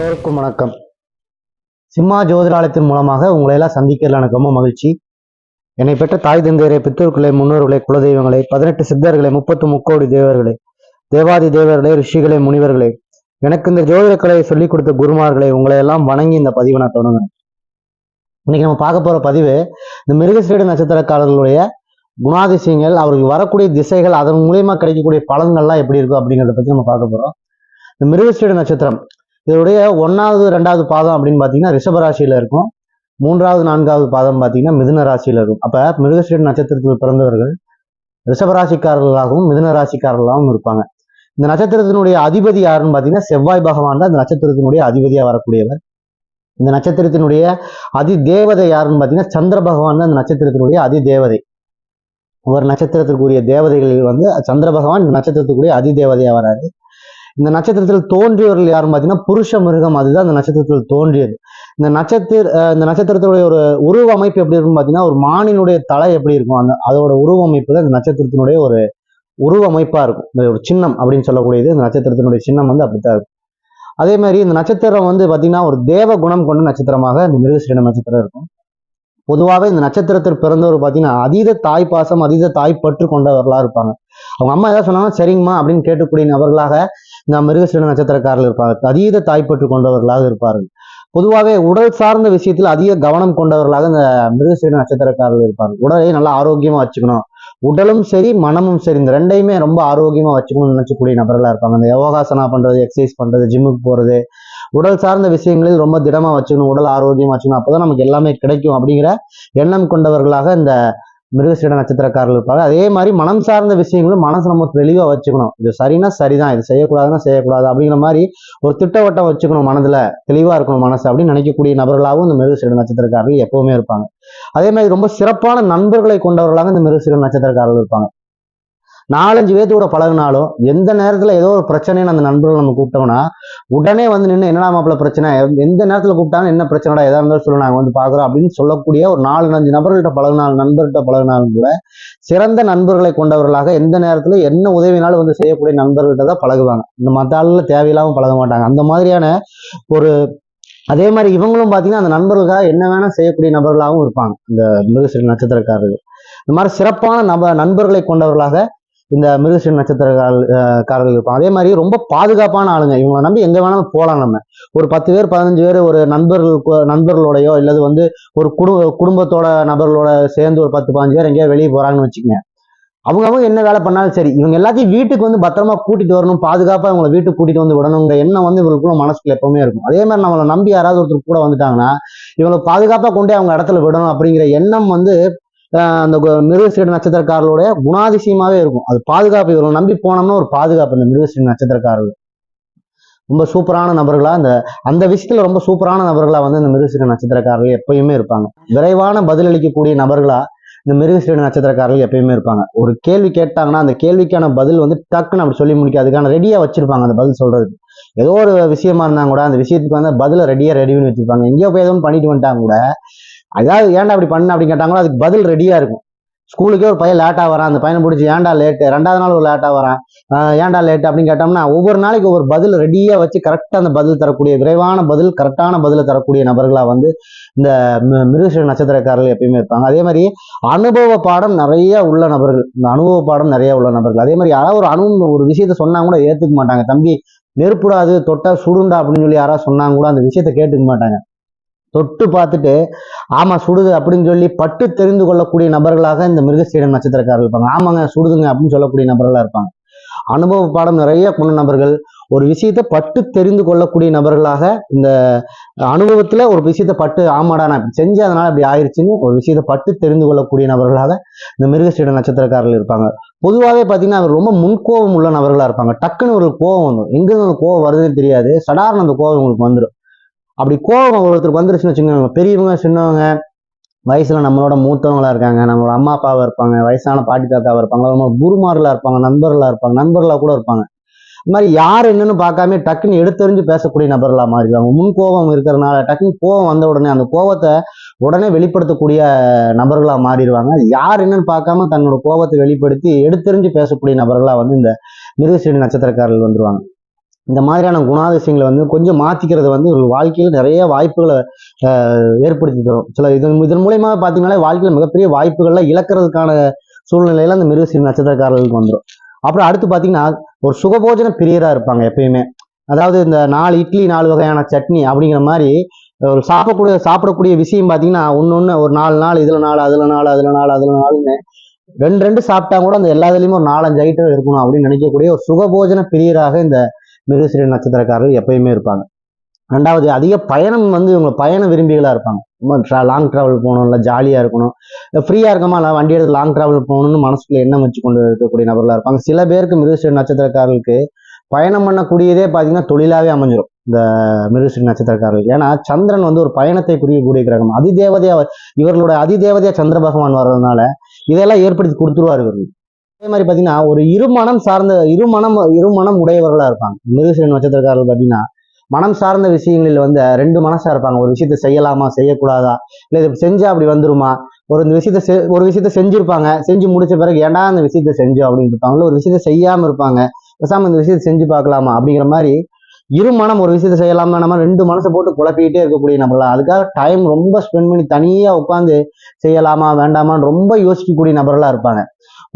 எல்லோருக்கும் வணக்கம். சிம்மா ஜோதிராலயத்தின் மூலமாக உங்களை எல்லாம் சந்திக்கிறதுல எனக்கு ரொம்ப மகிழ்ச்சி. என்னை பெற்ற தாய் தந்தையரை பித்தூர்களை முன்னோர்களை குலதெய்வங்களை பதினெட்டு சித்தர்களை முப்பத்து முக்கோடி தேவர்களை தேவாதி தேவர்களே ரிஷிகளே முனிவர்களே எனக்கு இந்த ஜோதிட கலையை சொல்லிக் கொடுத்த குருமார்களை உங்களை எல்லாம் வணங்கி இந்த பதிவை நான் தொடங்குறேன். இன்னைக்கு நம்ம பார்க்க போற பதிவு இந்த மிருகசீடு நட்சத்திரக்காரர்களுடைய குணாதிசயங்கள் அவருக்கு வரக்கூடிய திசைகள் அதன் மூலியமா கிடைக்கக்கூடிய பலன்கள்லாம் எப்படி இருக்கும் அப்படிங்கிறத பத்தி நம்ம பார்க்க போறோம். இந்த மிருகசீடு நட்சத்திரம் இதனுடைய ஒன்னாவது ரெண்டாவது பாதம் அப்படின்னு பார்த்தீங்கன்னா ரிஷபராசியில் இருக்கும். மூன்றாவது நான்காவது பாதம் பார்த்தீங்கன்னா மிதுன ராசியில் இருக்கும். அப்ப மிருகசீட நட்சத்திரத்தில் பிறந்தவர்கள் ரிஷபராசிக்காரர்களாகவும் மிதுன ராசிக்காரர்களாகவும் இருப்பாங்க. இந்த நட்சத்திரத்தினுடைய அதிபதி யாருன்னு பார்த்தீங்கன்னா செவ்வாய் பகவான் தான். இந்த நட்சத்திரத்தினுடைய அதிபதியாக வரக்கூடியவர். இந்த நட்சத்திரத்தினுடைய அதி தேவதை யாருன்னு பார்த்தீங்கன்னா சந்திர பகவான் தான் இந்த நட்சத்திரத்தினுடைய அதி தேவதை ஒரு நட்சத்திரத்திற்குரிய தேவதைகளில் வந்து சந்திர பகவான் இந்த நட்சத்திரத்துக்குரிய அதி தேவதையாக வராது இந்த நட்சத்திரத்தில் தோன்றியவர்கள் யாருன்னு பார்த்தீங்கன்னா புருஷ மிருகம் அதுதான் இந்த நட்சத்திரத்தில் தோன்றியது. இந்த நட்சத்திர இந்த நட்சத்திரத்துடைய ஒரு உருவ அமைப்பு எப்படி இருக்குன்னு பார்த்தீங்கன்னா ஒரு மானினுடைய தலை எப்படி இருக்கும்? அந்த அதோட உருவமைப்பு தான் இந்த நட்சத்திரத்தினுடைய ஒரு உருவமைப்பாக இருக்கும். இந்த ஒரு சின்னம் அப்படின்னு சொல்லக்கூடியது இந்த நட்சத்திரத்தினுடைய சின்னம் வந்து அப்படித்தான் இருக்கும். அதே மாதிரி இந்த நட்சத்திரம் வந்து பார்த்தீங்கன்னா ஒரு தேவ குணம் கொண்ட நட்சத்திரமாக இந்த மிருகசீன நட்சத்திரம் இருக்கும். பொதுவாகவே இந்த நட்சத்திரத்தில் பிறந்தவர் பார்த்தீங்கன்னா அதீத தாய் பாசம் அதீத தாய் பற்று கொண்டவர்களா இருப்பாங்க. அவங்க அம்மா ஏதாவது சொன்னாங்கன்னா சரிங்கம்மா அப்படின்னு கேட்கக்கூடிய நபர்களாக இந்த மிருகசீட நட்சத்திரக்காரர்கள் இருப்பாங்க. அதீத தாய்ப்பற்று கொண்டவர்களாக இருப்பார்கள். பொதுவாகவே உடல் சார்ந்த விஷயத்தில் அதிக கவனம் கொண்டவர்களாக இந்த மிருகசீட நட்சத்திரக்காரர்கள் இருப்பாங்க. உடலை நல்லா ஆரோக்கியமா வச்சுக்கணும். உடலும் சரி மனமும் சரி இந்த ரெண்டையுமே ரொம்ப ஆரோக்கியமா வச்சுக்கணும்னு நினைச்சக்கூடிய நபர்களா இருப்பாங்க. இந்த யோகாசனா பண்றது எக்ஸசைஸ் பண்றது ஜிம்முக்கு போறது உடல் சார்ந்த விஷயங்களில் ரொம்ப திடமா வச்சுக்கணும் உடல் ஆரோக்கியமா வச்சுக்கணும். அப்பதான் நமக்கு எல்லாமே கிடைக்கும் அப்படிங்கிற எண்ணம் கொண்டவர்களாக இந்த மிருகசீட நட்சத்திரக்காரர்கள் இருப்பாங்க. அதே மாதிரி மனம் சார்ந்த விஷயங்களும் மனசு நம்ம தெளிவா வச்சுக்கணும். இது சரினா சரிதான் இது செய்யக்கூடாதுன்னா செய்யக்கூடாது அப்படிங்கிற மாதிரி ஒரு திட்டவட்டம் வச்சுக்கணும் மனதுல. தெளிவா இருக்கணும் மனசு அப்படின்னு நினைக்கக்கூடிய நபர்களாகவும் இந்த மிருகசீட நட்சத்திரக்காரர்கள் எப்பவுமே இருப்பாங்க. அதே மாதிரி ரொம்ப சிறப்பான நண்பர்களை கொண்டவர்களாக இந்த மிருகசீட நட்சத்திரக்காரர்கள் இருப்பாங்க. நாலஞ்சு பேர்த்தோட பழகினாலும் எந்த நேரத்தில் ஏதோ ஒரு பிரச்சனைன்னு அந்த நண்பர்கள் நம்ம கூப்பிட்டோம்னா உடனே வந்து நின்று என்னடா மாப்பிள்ள பிரச்சனை? எந்த நேரத்தில் கூப்பிட்டாலும் என்ன பிரச்சனைடா? எதா இருந்தாலும் சொல்லு நாங்கள் வந்து பார்க்குறோம் அப்படின்னு சொல்லக்கூடிய ஒரு நாலு அஞ்சு நபர்கள்ட்ட பழகினாலும் நண்பர்கிட்ட பழகினாலும் கூட சிறந்த நண்பர்களை கொண்டவர்களாக எந்த நேரத்தில் என்ன உதவினாலும் வந்து செய்யக்கூடிய நண்பர்கள்ட்ட தான் பழகுவாங்க. இந்த மத்த ஆளுல தேவையில்லாமல் பழக மாட்டாங்க. அந்த மாதிரியான ஒரு அதே மாதிரி இவங்களும் பார்த்தீங்கன்னா அந்த நண்பர்களுக்காக என்ன வேணால் செய்யக்கூடிய நபர்களாகவும் இருப்பாங்க. இந்த மிருகசீர நட்சத்திரக்காரர்கள். இந்த மாதிரி சிறப்பான நப நண்பர்களை கொண்டவர்களாக இந்த மிருகசீன நட்சத்திரக்காரர்கள் காரர்கள் இருப்பாங்க. அதே மாதிரி ரொம்ப பாதுகாப்பான ஆளுங்க. இவங்களை நம்பி எங்க வேணாலும் போகலாம் நம்ம. ஒரு பத்து பேர் பதினஞ்சு பேர் ஒரு நண்பர்கள் நண்பர்களோடையோ இல்லது வந்து ஒரு குடும்ப குடும்பத்தோட நபர்களோட சேர்ந்து ஒரு பத்து பதினஞ்சு பேர் எங்கேயோ வெளியே போறாங்கன்னு வச்சுக்கோங்க. அவங்க அவங்க என்ன வேலை பண்ணாலும் சரி இவங்க எல்லாத்தையும் வீட்டுக்கு வந்து பத்திரமா கூட்டிட்டு வரணும் பாதுகாப்பா இவங்களை வீட்டுக்கு கூட்டிட்டு வந்து விடணுங்கிற எண்ணம் வந்து இவங்களுக்குள்ள மனசுக்குள்ள எப்பவுமே இருக்கும். அதே மாதிரி நம்மளை நம்பி யாராவது ஒருத்தர் கூட வந்துட்டாங்கன்னா இவங்களை பாதுகாப்பா கொண்டே அவங்க இடத்துல விடணும் அப்படிங்கிற எண்ணம் வந்து அந்த கு- மிருகசீட நட்சத்திரக்காரர்களுடைய குணாதிசயமாவே இருக்கும். அது பாதுகாப்பு இவங்களை நம்பி போனோம்னா ஒரு பாதுகாப்பு இந்த மிருகசீட நட்சத்திரக்காரர்கள். ரொம்ப சூப்பரான நபர்களா இந்த அந்த விஷயத்துல ரொம்ப சூப்பரான நபர்களா வந்து இந்த மிருகசீட நட்சத்திரக்காரர்கள் எப்பயுமே இருப்பாங்க. விரைவான பதிலளிக்கக்கூடிய நபர்களா இந்த மிருகசீட நட்சத்திரக்காரர்கள் எப்பயுமே இருப்பாங்க. ஒரு கேள்வி கேட்டாங்கன்னா அந்த கேள்விக்கான பதில் வந்து டக்குன்னு அப்படி சொல்லி முடிக்க அதுக்கான ரெடியா வச்சிருப்பாங்க அந்த பதில் சொல்றதுக்கு. ஏதோ ஒரு விஷயமா இருந்தாங்க கூட அந்த விஷயத்துக்கு வந்து பதில ரெடியா ரெடி பண்ணி வச்சிருப்பாங்க. எங்கேயோ போய் எதுவும் பண்ணிட்டு வந்துட்டாங்க கூட அதாவது ஏன்டா அப்படி பண்ண அப்படின்னு கேட்டாங்களோ அதுக்கு பதில் ரெடியாக இருக்கும். ஸ்கூலுக்கே ஒரு பையன் லேட்டாக வரான். அந்த பையனை பிடிச்சி ஏன்டா லேட்டு ரெண்டாவது நாள் ஒரு லேட்டாக வரான். ஏன்டா லேட் அப்படின்னு கேட்டோம்னா ஒவ்வொரு நாளைக்கு ஒவ்வொரு பதில் ரெடியாக வச்சு கரெக்டாக அந்த பதில் தரக்கூடிய விரைவான பதில் கரெக்டான பதிலை தரக்கூடிய நபர்களா வந்து இந்த மி- மிருகசீர நட்சத்திரக்காரர்கள் எப்பயுமே இருப்பாங்க. அதே மாதிரி அனுபவ பாடம் நிறைய உள்ள நபர்கள் இந்த அனுபவ பாடம் நிறைய உள்ள நபர்கள். அதே மாதிரி யாராவது ஒரு அனுபவம் ஒரு விஷயத்த சொன்னா கூட ஏற்றுக்க மாட்டாங்க. தம்பி நெருப்புடாது தொட்டா சுடுண்டா அப்படின்னு சொல்லி யாராவது சொன்னாங்க கூட அந்த விஷயத்த கேட்டுக்க மாட்டாங்க. தொட்டு பார்த்துட்டு ஆமாம் சுடுது அப்படின்னு சொல்லி பட்டு தெரிந்து கொள்ளக்கூடிய நபர்களாக இந்த மிருகசீடன் நட்சத்திரக்காரர்கள் இருப்பாங்க. ஆமாங்க சுடுதுங்க அப்படின்னு சொல்லக்கூடிய நபர்களாக இருப்பாங்க. அனுபவ பாடம் நிறைய கொண்ட நபர்கள் ஒரு விஷயத்தை பட்டு தெரிந்து கொள்ளக்கூடிய நபர்களாக இந்த அனுபவத்தில் ஒரு விஷயத்தை பட்டு ஆமாடா நான் செஞ்சு அதனால் அப்படி ஆயிடுச்சுன்னு ஒரு விஷயத்தை பட்டு தெரிந்து கொள்ளக்கூடிய நபர்களாக இந்த மிருகசீட நட்சத்திரக்காரர்கள் இருப்பாங்க. பொதுவாகவே பார்த்தீங்கன்னா அவர் ரொம்ப முன்கோபம் உள்ள நபர்களாக இருப்பாங்க. டக்குன்னு ஒரு கோபம் வந்துடும் எங்கேருந்து அந்த கோபம் வருதுன்னு தெரியாது. சடாரன் அந்த கோபம் உங்களுக்கு வந்துடும் அப்படி கோபம் ஒருத்தருக்கு வந்துருச்சுன்னு வச்சுக்கோங்க. பெரியவங்க சின்னவங்க வயசுல நம்மளோட மூத்தவங்களா இருக்காங்க. நம்மளோட அம்மா அப்பாவா இருப்பாங்க வயசான பாட்டி தாத்தாவா இருப்பாங்க. நம்ம குருமார்களா இருப்பாங்க நண்பர்களா இருப்பாங்க நண்பர்களா கூட இருப்பாங்க. இந்த மாதிரி யார் என்னன்னு பார்க்காம டக்குன்னு எடுத்தறிஞ்சு பேசக்கூடிய நபர்களா மாறிடுவாங்க. முன் கோபம் இருக்கிறதுனால டக்குன்னு கோபம் வந்த உடனே அந்த கோபத்தை உடனே வெளிப்படுத்தக்கூடிய நபர்களா மாறிடுவாங்க. யார் என்னன்னு பார்க்காம தன்னோட கோபத்தை வெளிப்படுத்தி எடுத்தறிஞ்சு பேசக்கூடிய நபர்களா வந்து இந்த மிருகசீடி நட்சத்திரக்காரர்கள் வந்துருவாங்க. இந்த மாதிரியான குணாதிசயங்களை வந்து கொஞ்சம் மாற்றிக்கிறது வந்து ஒரு வாழ்க்கையில் நிறைய வாய்ப்புகளை ஏற்படுத்தி தரும். சில இதன் இதன் மூலயமா பார்த்தீங்கன்னா வாழ்க்கையில் மிகப்பெரிய வாய்ப்புகள்லாம் இழக்கிறதுக்கான சூழ்நிலையில அந்த மிருகசீர நட்சத்திரக்காரர்களுக்கு வந்துடும் அப்புறம் அடுத்து பார்த்தீங்கன்னா ஒரு சுகபோஜன பிரியராக இருப்பாங்க எப்பயுமே. அதாவது இந்த நாலு இட்லி நாலு வகையான சட்னி அப்படிங்கிற மாதிரி ஒரு சாப்பிடக்கூடிய சாப்பிடக்கூடிய விஷயம் பார்த்தீங்கன்னா ஒன்று ஒன்று ஒரு நாலு நாள் இதில் நாலு அதில் நாலு அதில் நாலு அதில் நாலுன்னு ரெண்டு ரெண்டு சாப்பிட்டா கூட அந்த எல்லா இதுலேயுமே ஒரு நாலஞ்சு ஐட்டம் இருக்கணும் அப்படின்னு நினைக்கக்கூடிய ஒரு சுகபோஜன பிரியராக இந்த மிருகசீர நட்சத்திரக்காரர்கள் எப்பயுமே இருப்பாங்க. ரெண்டாவது அதிக பயணம் வந்து இவங்க பயண விரும்பிகளா இருப்பாங்க. ரொம்ப லாங் டிராவல் போகணும் இல்லை ஜாலியாக இருக்கணும் ஃப்ரீயாக இருக்கமா இல்லை வண்டி எடுத்து லாங் டிராவல் போகணும்னு மனசுக்குள்ள எண்ணம் வச்சு கொண்டு இருக்கக்கூடிய நபர்களாக இருப்பாங்க. சில பேருக்கு மிருகசீர நட்சத்திரக்காரர்களுக்கு பயணம் பண்ணக்கூடியதே பார்த்தீங்கன்னா தொழிலாகவே அமைஞ்சிரும் இந்த மிருகசீர நட்சத்திரக்காரர்கள் ஏன்னா சந்திரன் வந்து ஒரு பயணத்தை புரியக்கூடிய கிரகம். அதிதேவதையாக இவர்களோட அதிதேவதையாக சந்திர பகவான் வர்றதுனால இதெல்லாம் ஏற்படுத்தி கொடுத்துருவார் இவர்கள். அதே மாதிரி பார்த்தீங்கன்னா ஒரு இருமனம் சார்ந்த இருமனம் இருமனம் உடையவர்களா இருப்பாங்க. மிருகசீர நட்சத்திரக்காரர்கள் பார்த்தீங்கன்னா மனம் சார்ந்த விஷயங்களில் வந்து ரெண்டு மனசா இருப்பாங்க. ஒரு விஷயத்த செய்யலாமா செய்யக்கூடாதா? இல்லை இது செஞ்சா அப்படி வந்துருமா? ஒரு இந்த விஷயத்த செ- ஒரு விஷயத்த செஞ்சுருப்பாங்க. செஞ்சு முடிச்ச பிறகு ஏன்டா அந்த விஷயத்த செஞ்சோம் அப்படின்னு இருப்பாங்க. ஒரு விஷயத்த செய்யாம இருப்பாங்க. பேசாமல் இந்த விஷயத்த செஞ்சு பார்க்கலாமா அப்படிங்கிற மாதிரி இரு மனம் ஒரு விஷயத்த செய்யலாமா நம்ம ரெண்டு மனசை போட்டு குழப்பிக்கிட்டே இருக்கக்கூடிய நபர்களா அதுக்காக டைம் ரொம்ப ஸ்பெண்ட் பண்ணி தனியா உட்காந்து செய்யலாமா வேண்டாமான்னு ரொம்ப யோசிக்கக்கூடிய நபர்களா இருப்பாங்க.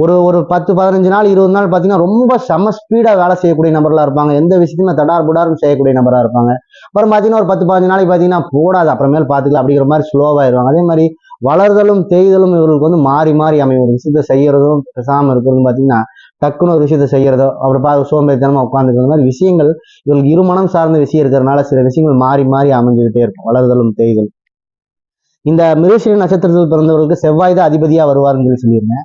ஒரு ஒரு பத்து பதினஞ்சு நாள் இருபது நாள் பார்த்தீங்கன்னா ரொம்ப செம ஸ்பீடாக வேலை செய்யக்கூடிய நபர்களாக இருப்பாங்க. எந்த விஷயத்தையுமே தடார் புடாரும் செய்யக்கூடிய நபராக இருப்பாங்க. அப்புறம் பார்த்தீங்கன்னா ஒரு பத்து பதினஞ்சு நாளைக்கு பார்த்தீங்கன்னா போடாது அப்புறமேல் பார்த்துக்கலாம் அப்படிங்கிற மாதிரி ஸ்லோவாயிருவாங்க அதே மாதிரி வளர்தலும் தேய்தலும் இவர்களுக்கு வந்து மாறி மாறி அமையும். ஒரு விஷயத்த செய்யறதும் பேசாமல் இருக்கிறதும் பார்த்தீங்கன்னா டக்குன்னு ஒரு விஷயத்தை செய்கிறதோ அப்படி பார்த்து சோம்பேறித்தனமாக உட்காந்துருக்கிற மாதிரி விஷயங்கள் இவர்கள் இருமனம் சார்ந்த விஷயம் இருக்கிறதுனால சில விஷயங்கள் மாறி மாறி அமைஞ்சுக்கிட்டே இருக்கும். வளர்தலும் தேய்தலும். இந்த மிருகசீர நட்சத்திரத்தில் பிறந்தவர்களுக்கு செவ்வாய் தான் அதிபதியா வருவார்னு சொல்லி சொல்லியிருந்தேன்.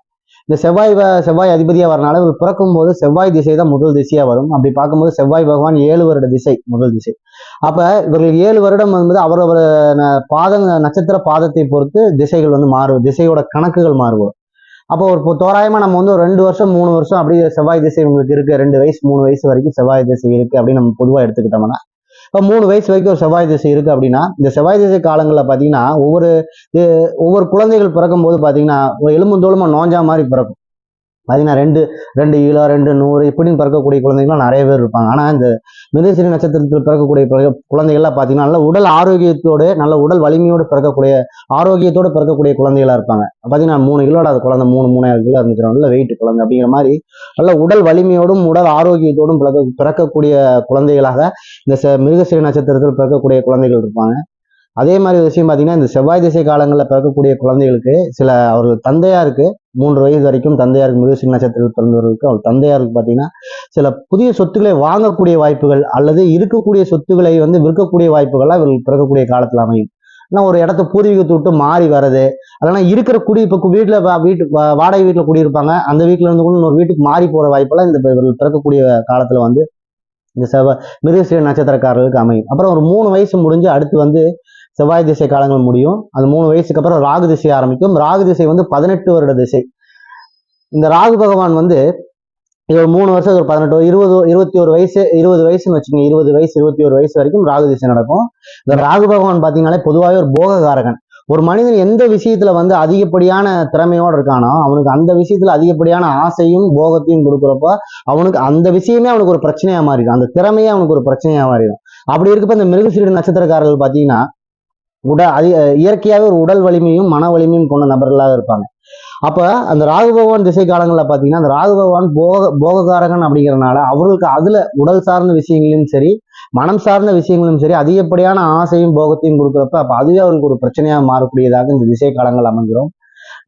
இந்த செவ்வாய் செவ்வாய் அதிபதியா வரனால இவர் பிறக்கும் போது செவ்வாய் திசை தான் முதல் திசையா வரும். அப்படி பார்க்கும்போது செவ்வாய் பகவான் ஏழு வருட திசை முதல் திசை. அப்ப இவர்கள் ஏழு வருடம் வரும்போது அவரவர் பாத நட்சத்திர பாதத்தை பொறுத்து திசைகள் வந்து மாறும். திசையோட கணக்குகள் மாறுவோம். அப்போ ஒரு இப்போ தோராயமா நம்ம வந்து ஒரு ரெண்டு வருஷம் மூணு வருஷம் அப்படியே செவ்வாய் திசை உங்களுக்கு இருக்கு. ரெண்டு வயசு மூணு வயசு வரைக்கும் செவ்வாய் திசை இருக்கு அப்படின்னு நம்ம பொதுவா எடுத்துக்கிட்டோம்னா. இப்போ மூணு வயசு வரைக்கும் ஒரு செவ்வாய் திசை இருக்கு அப்படின்னா இந்த செவ்வாய் திசை காலங்களில் பார்த்தீங்கன்னா ஒவ்வொரு ஒவ்வொரு குழந்தைகள் பிறக்கும் போது பார்த்தீங்கன்னா ஒரு எலும்புந்தோலுமா நோஞ்சா மாதிரி பிறக்கும். பார்த்தீங்கன்னா ரெண்டு ரெண்டு கிலோ ரெண்டு நூறு இப்படின்னு பிறக்கக்கூடிய குழந்தைங்களாம் நிறைய பேர் இருப்பாங்க. ஆனால் இந்த மிதசிறி நட்சத்திரத்தில் பிறக்கக்கூடிய பிற- குழந்தைகள்லாம் பார்த்தீங்கன்னா நல்ல உடல் ஆரோக்கியத்தோடு நல்ல உடல் வலிமையோடு பிறக்கக்கூடிய ஆரோக்கியத்தோடு பிறக்கக்கூடிய குழந்தைகளாக இருப்பாங்க. பார்த்தீங்கன்னா மூணு கிலோட அது குழந்தை மூணு மூணாயிரம் கிலோ இருந்துச்சிடும் நல்ல வெயிட் குழந்தை அப்படிங்கிற மாதிரி நல்ல உடல் வலிமையோடும் உடல் ஆரோக்கியத்தோடும் பிறக்க பிறக்கக்கூடிய குழந்தைகளாக இந்த செ மிருகசிரி நட்சத்திரத்தில் பிறக்கக்கூடிய குழந்தைகள் இருப்பாங்க. அதே மாதிரி விஷயம் பார்த்தீங்கன்னா இந்த செவ்வாய் திசை காலங்களில் பிறக்கக்கூடிய குழந்தைகளுக்கு சில அவர்கள் தந்தையாருக்கு மூன்று வயது வரைக்கும் தந்தையாருக்கு மிருகசிரி நட்சத்திரத்தில் பிறந்தவர்களுக்கு அவர் தந்தையாருக்கு பார்த்தீங்கன்னா சில புதிய சொத்துக்களை வாங்கக்கூடிய வாய்ப்புகள் அல்லது இருக்கக்கூடிய சொத்துக்களை வந்து விற்கக்கூடிய வாய்ப்புகள்லாம் இவர்கள் பிறக்கக்கூடிய காலத்தில் அமையும். ஆனால் ஒரு இடத்த பூர்வீகத்தை விட்டு மாறி வர்றது அதெல்லாம் இருக்கிற குடி இப்போ வீட்டில் வீட்டு வா- வாடகை வீட்டில் குடியிருப்பாங்க. அந்த வீட்டில் இருந்து கூட இன்னொரு வீட்டுக்கு மாறி போகிற வாய்ப்பெல்லாம் இந்த இவர்கள் பிறக்கக்கூடிய காலத்தில் வந்து இந்த செவ மிருகசீர நட்சத்திரக்காரர்களுக்கு அமையும். அப்புறம் ஒரு மூணு வயசு முடிஞ்சு அடுத்து வந்து செவ்வாய் திசை காலங்கள் முடியும். அந்த மூணு வயசுக்கு அப்புறம் ராகு திசை ஆரம்பிக்கும். ராகு திசை வந்து பதினெட்டு வருட திசை. இந்த ராகு பகவான் வந்து இது ஒரு மூணு வருஷம் ஒரு பதினெட்டு இருபது இருபத்தி ஒரு வயசு இருபது வயசுன்னு வச்சுக்கோங்க. இருபது வயசு இருபத்தி ஒரு வயசு வரைக்கும் ராகு திசை நடக்கும். இந்த ராகு பகவான் பார்த்தீங்கன்னாலே பொதுவாகவே ஒரு போககாரகன் ஒரு மனிதன் எந்த விஷயத்துல வந்து அதிகப்படியான திறமையோடு இருக்கானோ அவனுக்கு அந்த விஷயத்துல அதிகப்படியான ஆசையும் போகத்தையும் கொடுக்குறப்போ அவனுக்கு அந்த விஷயமே அவனுக்கு ஒரு பிரச்சனையா மாறிடும். அந்த திறமையே அவனுக்கு ஒரு பிரச்சனையா மாறிடும். அப்படி இருக்கப்ப இந்த மிருகசீடு நட்சத்திரக்காரர்கள் பார்த்தீங்கன்னா உட அதி இயற்கையாகவே ஒரு உடல் வலிமையும் மன வலிமையும் கொண்ட நபர்களாக இருப்பாங்க. அப்ப அந்த ராகு பகவான் திசை காலங்களில் பார்த்தீங்கன்னா அந்த ராகு பகவான் போக போககாரகன் அப்படிங்கிறனால அவர்களுக்கு அதுல உடல் சார்ந்த விஷயங்களையும் சரி மனம் சார்ந்த விஷயங்களும் சரி அதிகப்படியான ஆசையும் போகத்தையும் கொடுக்குறப்ப அப்ப அதுவே அவருக்கு ஒரு பிரச்சனையாக மாறக்கூடியதாக இந்த திசை காலங்கள் அமைஞ்சிடும்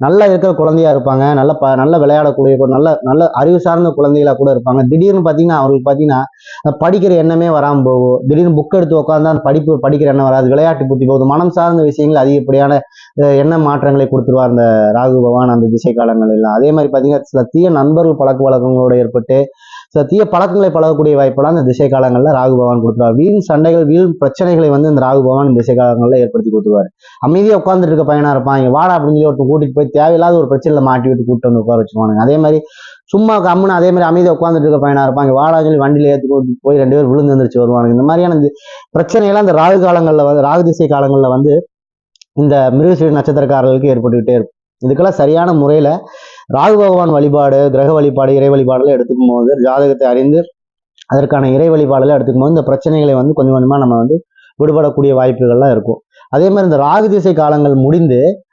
நல்லா இருக்கிற குழந்தையா இருப்பாங்க. நல்ல ப நல்ல விளையாடக்கூடிய நல்ல நல்ல அறிவு சார்ந்த குழந்தைகளா கூட இருப்பாங்க. திடீர்னு பார்த்தீங்கன்னா அவங்களுக்கு பார்த்தீங்கன்னா படிக்கிற எண்ணமே வராமல் போகும் திடீர்னு புக் எடுத்து உட்காந்தா அந்த படிப்பு படிக்கிற எண்ணம் வராது. விளையாட்டு புத்தி போகுது. மனம் சார்ந்த விஷயங்கள் அதிகப்படியான அஹ், எண்ண மாற்றங்களை கொடுத்துருவார் அந்த ராகு பகவான் அந்த திசை காலங்கள் எல்லாம். அதே மாதிரி பார்த்தீங்கன்னா சில தீய நண்பர்கள் பழக்க வழக்கங்களோட ஏற்பட்டு சில தீய பழக்கங்களை பழகக்கூடிய வாய்ப்பெல்லாம் இந்த திசை காலங்களில் ராகு பகவான் கொடுத்துருவார். வீண் சண்டைகள் வீண் பிரச்சனைகளை வந்து இந்த ராகு பகவான் திசை காலங்களில் ஏற்படுத்தி கொடுத்துருவார். அமைதியாக உட்காந்துட்டு இருக்க பையனா இருப்பான். இங்கே வாடா அப்படின்னு சொல்லி ஒருத்தன் கூட்டிட்டு போய் தேவையில்லாத ஒரு பிரச்சனையில் மாட்டி விட்டு கூப்பிட்டு வந்து உட்கார வச்சுக்குவானுங்க. அதே மாதிரி சும்மா கம்முன்னு அதே மாதிரி அமைதியாக உட்காந்துட்டு இருக்க பையனா இருப்பாங்க வாடா சொல்லி வண்டியில ஏற்றி கூட்டி போய் ரெண்டு பேர் விழுந்து வந்துருச்சு வருவானுங்க. இந்த மாதிரியான இந்த பிரச்சனையெல்லாம் இந்த ராகு காலங்களில் வந்து ராகு திசை காலங்களில் வந்து இந்த மிருகசீடு நட்சத்திரக்காரர்களுக்கு ஏற்பட்டுக்கிட்டே இருக்கும். இதுக்கெல்லாம் சரியான முறையில ராகு பகவான் வழிபாடு கிரக வழிபாடு இறை வழிபாடெல்லாம் எடுத்துக்கும் போது ஜாதகத்தை அறிந்து அதற்கான இறை வழிபாடெல்லாம் எடுத்துக்கும் போது இந்த பிரச்சனைகளை வந்து கொஞ்சம் கொஞ்சமாக நம்ம வந்து விடுபடக்கூடிய வாய்ப்புகள்லாம் இருக்கும். அதே மாதிரி இந்த ராகு திசை காலங்கள் முடிந்து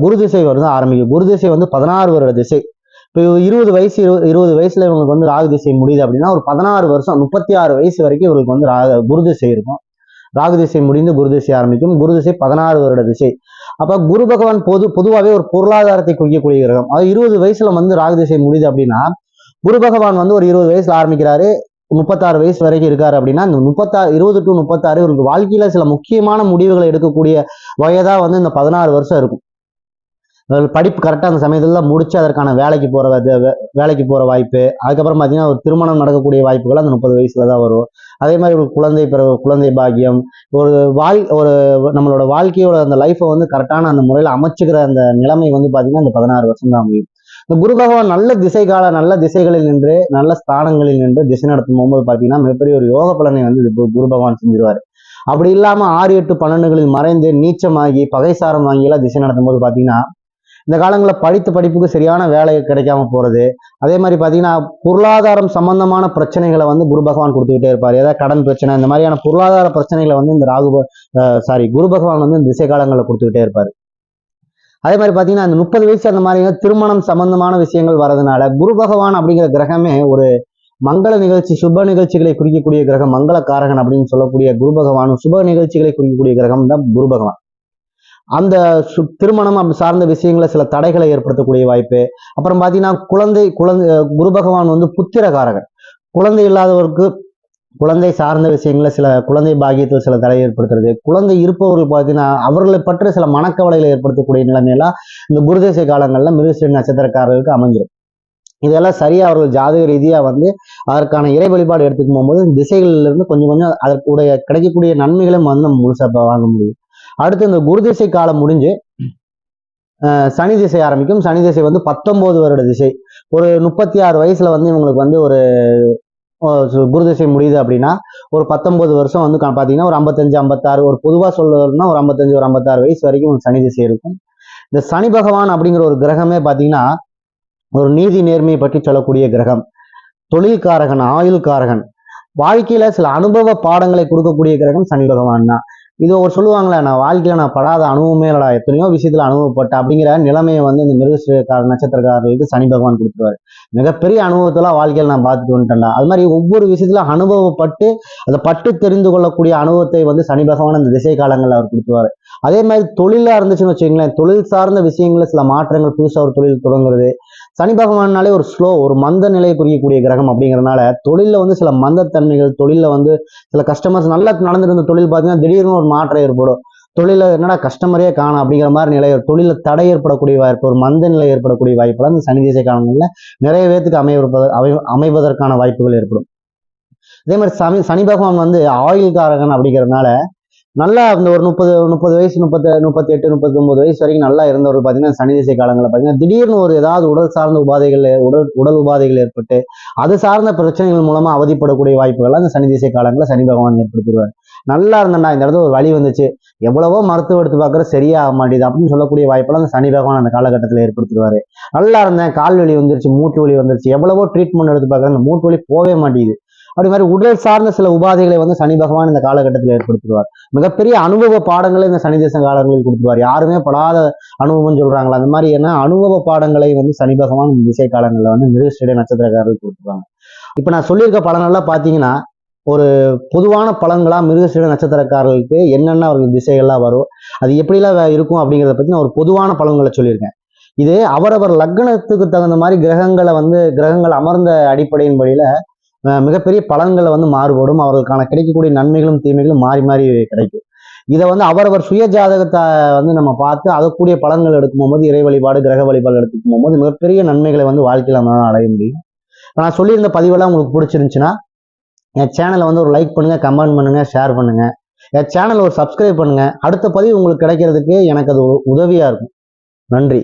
குரு திசை வந்து ஆரம்பிக்கும். குரு திசை வந்து பதினாறு வருட திசை. இப்போ இருபது வயசு இரு- இருபது வயசுல இவங்களுக்கு வந்து ராகு திசை முடியுது அப்படின்னா ஒரு பதினாறு வருஷம் முப்பத்தி ஆறு வயசு வரைக்கும் இவங்களுக்கு வந்து ராக குரு திசை இருக்கும். ராகு திசை முடிந்து குரு திசை ஆரம்பிக்கும். குரு திசை பதினாறு வருட திசை. அப்போ குரு பகவான் பொது பொதுவாகவே ஒரு பொருளாதாரத்தை குவிக்கக்கூடிய கிரகம் அது இருபது வயசுல வந்து ராகுதிசை முடியுது அப்படின்னா குரு பகவான் வந்து ஒரு இருபது வயசுல ஆரம்பிக்கிறாரு முப்பத்தாறு வயசு வரைக்கும் இருக்காரு அப்படின்னா இந்த முப்பத்தாறு இருபது டு முப்பத்தாறு இவருக்கு வாழ்க்கையில சில முக்கியமான முடிவுகளை எடுக்கக்கூடிய வயதா வந்து இந்த பதினாறு வருஷம் இருக்கும். படிப்பு கரெக்டாக அந்த சமயத்தில் முடித்து முடிச்சு அதற்கான வேலைக்கு போகிற வே- வேலைக்கு போகிற வாய்ப்பு அதுக்கப்புறம் பார்த்தீங்கன்னா ஒரு திருமணம் நடக்கக்கூடிய வாய்ப்புகள் அந்த முப்பது வயசுல தான் வரும். அதே மாதிரி ஒரு குழந்தை பிற குழந்தை பாக்கியம் ஒரு வாழ் ஒரு நம்மளோட வாழ்க்கையோட அந்த லைஃப்பை வந்து கரெக்டான அந்த முறையில் அமைச்சுக்கிற அந்த நிலைமை வந்து பார்த்தீங்கன்னா அந்த பதினாறு வருஷம் தான் முடியும் இந்த குரு பகவான் நல்ல திசை கால நல்ல திசைகளில் நின்று நல்ல ஸ்தானங்களில் நின்று திசை நடத்தும் போகும்போது பார்த்தீங்கன்னா மிகப்பெரிய ஒரு யோக பலனை வந்து குரு பகவான் செஞ்சிருவார். அப்படி இல்லாமல் ஆறு எட்டு பன்னெண்டுகளில் மறைந்து நீச்சமாகி பகைசாரம் வாங்கி எல்லாம் திசை நடத்தும் போது பார்த்தீங்கன்னா இந்த காலங்களில் படித்த படிப்புக்கு சரியான வேலை கிடைக்காம போறது. அதே மாதிரி பார்த்தீங்கன்னா பொருளாதாரம் சம்பந்தமான பிரச்சனைகளை வந்து குரு பகவான் கொடுத்துக்கிட்டே இருப்பார். ஏதாவது கடன் பிரச்சனை இந்த மாதிரியான பொருளாதார பிரச்சனைகளை வந்து இந்த ராகு சாரி குரு பகவான் வந்து இந்த திசை காலங்களில் கொடுத்துக்கிட்டே இருப்பார். அதே மாதிரி பார்த்தீங்கன்னா அந்த முப்பது வயசு அந்த மாதிரி திருமணம் சம்பந்தமான விஷயங்கள் வரதுனால குரு பகவான் அப்படிங்கிற கிரகமே ஒரு மங்கள நிகழ்ச்சி சுப நிகழ்ச்சிகளை குறிக்கக்கூடிய கிரகம் மங்களக்காரகன் அப்படின்னு சொல்லக்கூடிய குரு பகவானும் சுப நிகழ்ச்சிகளை குறிக்கக்கூடிய கிரகம் தான் குரு பகவான். அந்த சு- திருமணம் அப்படி சார்ந்த விஷயங்கள சில தடைகளை ஏற்படுத்தக்கூடிய வாய்ப்பு. அப்புறம் பார்த்தீங்கன்னா குழந்தை குழந்தை குரு பகவான் வந்து புத்திரகாரகன் குழந்தை இல்லாதவருக்கு குழந்தை சார்ந்த விஷயங்களில் சில குழந்தை பாகியத்தில் சில தடை ஏற்படுத்துறது. குழந்தை இருப்பவர்கள் பார்த்தீங்கன்னா அவர்களை பற்றி சில மனக்கவலைகளை ஏற்படுத்தக்கூடிய நிலைமையெல்லாம் இந்த குருதேச காலங்களில் மிருகஸ்ரீ நட்சத்திரக்காரர்களுக்கு அமைஞ்சிடும் இதெல்லாம் சரியா அவர்கள் ஜாதக ரீதியா வந்து அதற்கான இறை வழிபாடு எடுத்துக்கும் போகும்போது திசைகளிலிருந்து இருந்து கொஞ்சம் கொஞ்சம் அதற்குடைய கிடைக்கக்கூடிய நன்மைகளும் வந்து நம்ம முழுசாக வாங்க முடியும். அடுத்து இந்த குரு திசை காலம் முடிஞ்சு சனி திசை ஆரம்பிக்கும். சனி திசை வந்து பத்தொன்பது வருட திசை. ஒரு முப்பத்தி ஆறு வயசுல வந்து இவங்களுக்கு வந்து ஒரு குரு திசை முடியுது அப்படின்னா ஒரு பத்தொன்பது வருஷம் வந்து பார்த்தீங்கன்னா பாத்தீங்கன்னா ஒரு ஐம்பத்தஞ்சு ஐம்பத்தாறு ஒரு பொதுவா சொல்லணும்னா ஒரு ஐம்பத்தஞ்சு ஒரு ஐம்பத்தாறு வயசு வரைக்கும் சனி திசை இருக்கும். இந்த சனி பகவான் அப்படிங்கிற ஒரு கிரகமே பாத்தீங்கன்னா ஒரு நீதி நேர்மையை பற்றி சொல்லக்கூடிய கிரகம். தொழில்காரகன் ஆயுள்காரகன். வாழ்க்கையில சில அனுபவ பாடங்களை கொடுக்கக்கூடிய கிரகம் சனி பகவான் தான். இது ஒரு சொல்லுவாங்களே நான் வாழ்க்கையில் நான் படாத அனுபவமே இல்லடா எத்தனையோ விஷயத்தில் அனுபவப்பட்ட அப்படிங்கிற நிலைமையை வந்து இந்த மிருகஸ்ரீக்கார நட்சத்திரக்காரர்களுக்கு சனி பகவான் கொடுத்துருவாரு. மிகப்பெரிய அனுபவத்தெல்லாம் வாழ்க்கையில் நான் பார்த்துட்டு வந்துட்டேன்டா. அது மாதிரி ஒவ்வொரு விஷயத்துல அனுபவப்பட்டு அதை பட்டு தெரிந்து கொள்ளக்கூடிய அனுபவத்தை வந்து சனி பகவான் அந்த திசை காலங்களில் அவர் கொடுத்துருவாரு. அதே மாதிரி தொழிலா இருந்துச்சுன்னு வச்சுக்கோங்களேன் தொழில் சார்ந்த விஷயங்களில் சில மாற்றங்கள் புதுசாக ஒரு தொழில் தொடங்குறது. சனி பகவான்னாலே ஒரு ஸ்லோ ஒரு மந்த நிலையை குறிக்கக்கூடிய கிரகம் அப்படிங்கிறனால தொழிலில் வந்து சில மந்தத்தன்மைகள் தொழிலில் வந்து சில கஸ்டமர்ஸ் நல்லா நடந்திருந்த தொழில் பார்த்தீங்கன்னா திடீர்னு ஒரு மாற்றம் ஏற்படும். தொழில என்னடா கஸ்டமரே காணும் அப்படிங்கிற மாதிரி நிலை தொழில தடை ஏற்படக்கூடிய வாய்ப்பு ஒரு மந்த நிலை ஏற்படக்கூடிய வாய்ப்புலாம் இந்த சனி திசை காலங்களில் நிறைய பேர்த்துக்கு அமைப்பது அமை அமைவதற்கான வாய்ப்புகள் ஏற்படும். அதே மாதிரி சனி சனி பகவான் வந்து ஆயுள்காரகன் அப்படிங்கிறதுனால நல்லா அந்த ஒரு முப்பது முப்பது வயசு முப்பத்த முப்பத்தி எட்டு முப்பத்தி ஒன்பது வயசு வரைக்கும் நல்லா இருந்தவர் பார்த்தீங்கன்னா சனி திசை காலங்களில் பார்த்தீங்கன்னா திடீர்னு ஒரு ஏதாவது உடல் சார்ந்த உபாதைகள் உடல் உடல் உபாதைகள் ஏற்பட்டு அது சார்ந்த பிரச்சனைகள் மூலமாக அவதிப்படக்கூடிய வாய்ப்புகள் அந்த சனி திசை காலங்களில் சனி பகவான் ஏற்படுத்திடுவார். நல்லா இருந்தேன்டா இந்த இடத்துல ஒரு வழி வந்துச்சு. எவ்வளவோ மருத்துவம் எடுத்து பார்க்குற சரியாக மாட்டேது அப்படின்னு சொல்லக்கூடிய வாய்ப்பெல்லாம் அந்த சனி பகவான் அந்த காலகட்டத்தில் ஏற்படுத்திடுவார். நல்லா இருந்தேன் கால் வலி வந்துருச்சு மூட்டு வலி வந்துருச்சு. எவ்வளவோ ட்ரீட்மெண்ட் எடுத்து பார்க்குறேன் அந்த மூட்டு வலி போகவே மாட்டேங்குது. அப்படி மாதிரி உடல் சார்ந்த சில உபாதைகளை வந்து சனி பகவான் இந்த காலகட்டத்தில் ஏற்படுத்துவார் மிகப்பெரிய அனுபவ பாடங்களை இந்த சனி தேச காலங்களில் கொடுத்துருவார். யாருமே படாத அனுபவம்னு சொல்றாங்களா? அந்த மாதிரி என்ன அனுபவ பாடங்களை வந்து சனி பகவான் இந்த திசை காலங்களில் வந்து மிருகஸ்ரீட நட்சத்திரக்காரர்கள் கொடுத்துருவாங்க இப்போ நான் சொல்லியிருக்க பலனெல்லாம் பார்த்தீங்கன்னா ஒரு பொதுவான பலன்களா மிருகசீட நட்சத்திரக்காரர்களுக்கு என்னென்ன அவர்கள் திசைகள்லாம் வரும் அது எப்படிலாம் இருக்கும் அப்படிங்கிறத பத்தி நான் ஒரு பொதுவான பலன்களை சொல்லியிருக்கேன். இது அவரவர் லக்னத்துக்கு தகுந்த மாதிரி கிரகங்களை வந்து கிரகங்கள் அமர்ந்த அடிப்படையின் படியில மிகப்பெரிய பலன்களை வந்து மாறுபடும். அவர்களுக்கான கிடைக்கக்கூடிய நன்மைகளும் தீமைகளும் மாறி மாறி கிடைக்கும். இதை வந்து அவரவர் சுய ஜாதகத்தை வந்து நம்ம பார்த்து அதற்குரிய பலன்கள் எடுக்கும் போது இறை வழிபாடு கிரக வழிபாடு எடுத்துக்கும் போது மிகப்பெரிய நன்மைகளை வந்து வாழ்க்கையில் நம்ம அடைய முடியும். நான் சொல்லியிருந்த பதிவெல்லாம் உங்களுக்கு பிடிச்சிருந்துச்சுன்னா என் சேனலை வந்து ஒரு லைக் பண்ணுங்க கமெண்ட் பண்ணுங்க ஷேர் பண்ணுங்க. என் சேனலை ஒரு சப்ஸ்கிரைப் பண்ணுங்க. அடுத்த பதிவு உங்களுக்கு கிடைக்கிறதுக்கு எனக்கு அது ஒரு உதவியா இருக்கும். நன்றி.